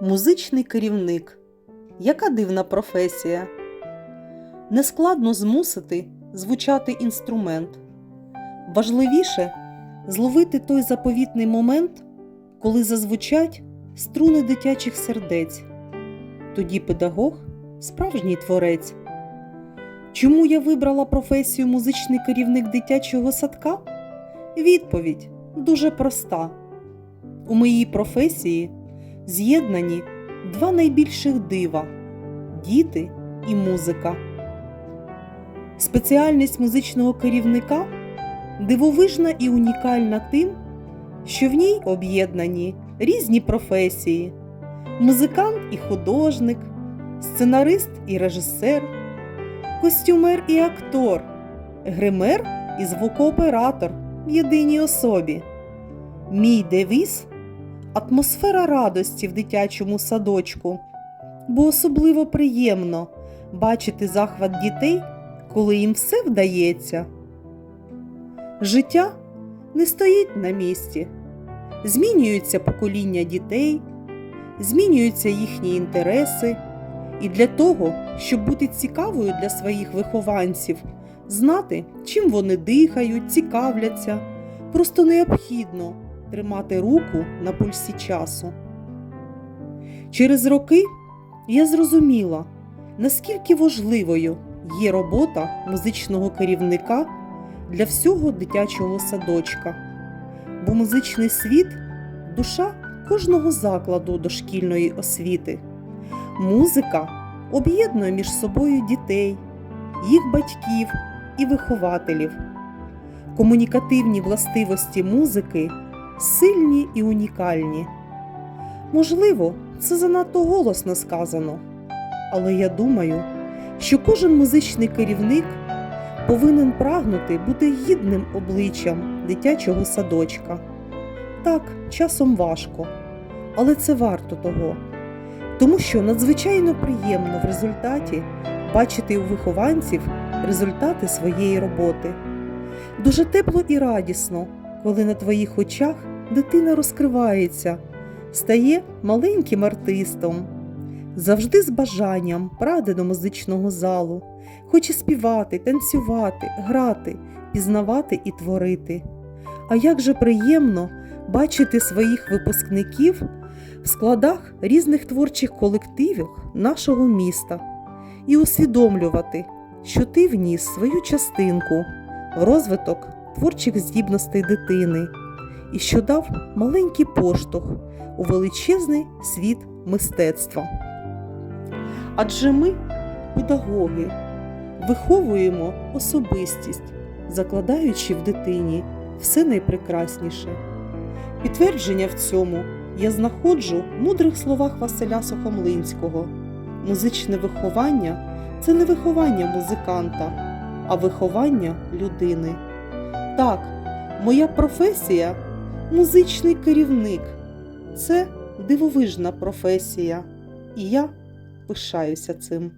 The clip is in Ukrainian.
Музичний керівник. Яка дивна професія. Нескладно змусити звучати інструмент. Важливіше зловити той заповітний момент, коли зазвучать струни дитячих сердець. Тоді педагог справжній творець. Чому я вибрала професію музичний керівник дитячого садка? Відповідь дуже проста. У моїй професії з'єднані два найбільших дива діти і музика. Спеціальність музичного керівника дивовижна і унікальна тим, що в ній об'єднані різні професії: музикант і художник, сценарист і режисер, костюмер і актор, гример і звукооператор в єдиній особі. Мій девіз атмосфера радості в дитячому садочку, бо особливо приємно бачити захват дітей, коли їм все вдається. Життя не стоїть на місці, змінюються покоління дітей, змінюються їхні інтереси, і для того, щоб бути цікавою для своїх вихованців, знати, чим вони дихають, цікавляться, просто необхідно тримати руку на пульсі часу. Через роки я зрозуміла, наскільки важливою є робота музичного керівника для всього дитячого садочка, бо музичний світ душа кожного закладу дошкільної освіти. Музика об'єднує між собою дітей, їх батьків і вихователів. Комунікативні властивості музики сильні і унікальні. Можливо, це занадто голосно сказано, але я думаю, що кожен музичний керівник повинен прагнути бути гідним обличчям дитячого садочка. Так, часом важко, але це варто того, тому що надзвичайно приємно в результаті бачити у вихованців результати своєї роботи. Дуже тепло і радісно, коли на твоїх очах дитина розкривається, стає маленьким артистом, завжди з бажанням прагне до музичного залу, хоче співати, танцювати, грати, пізнавати і творити. А як же приємно бачити своїх випускників в складах різних творчих колективів нашого міста і усвідомлювати, що ти вніс свою частинку розвиток творчих здібностей дитини і що дав маленький поштовх у величезний світ мистецтва. Адже ми, педагоги, виховуємо особистість, закладаючи в дитині все найпрекрасніше. Підтвердження в цьому я знаходжу в мудрих словах Василя Сухомлинського. Музичне виховання це не виховання музиканта, а виховання людини. Так, моя професія музичний керівник. Це дивовижна професія, і я пишаюся цим.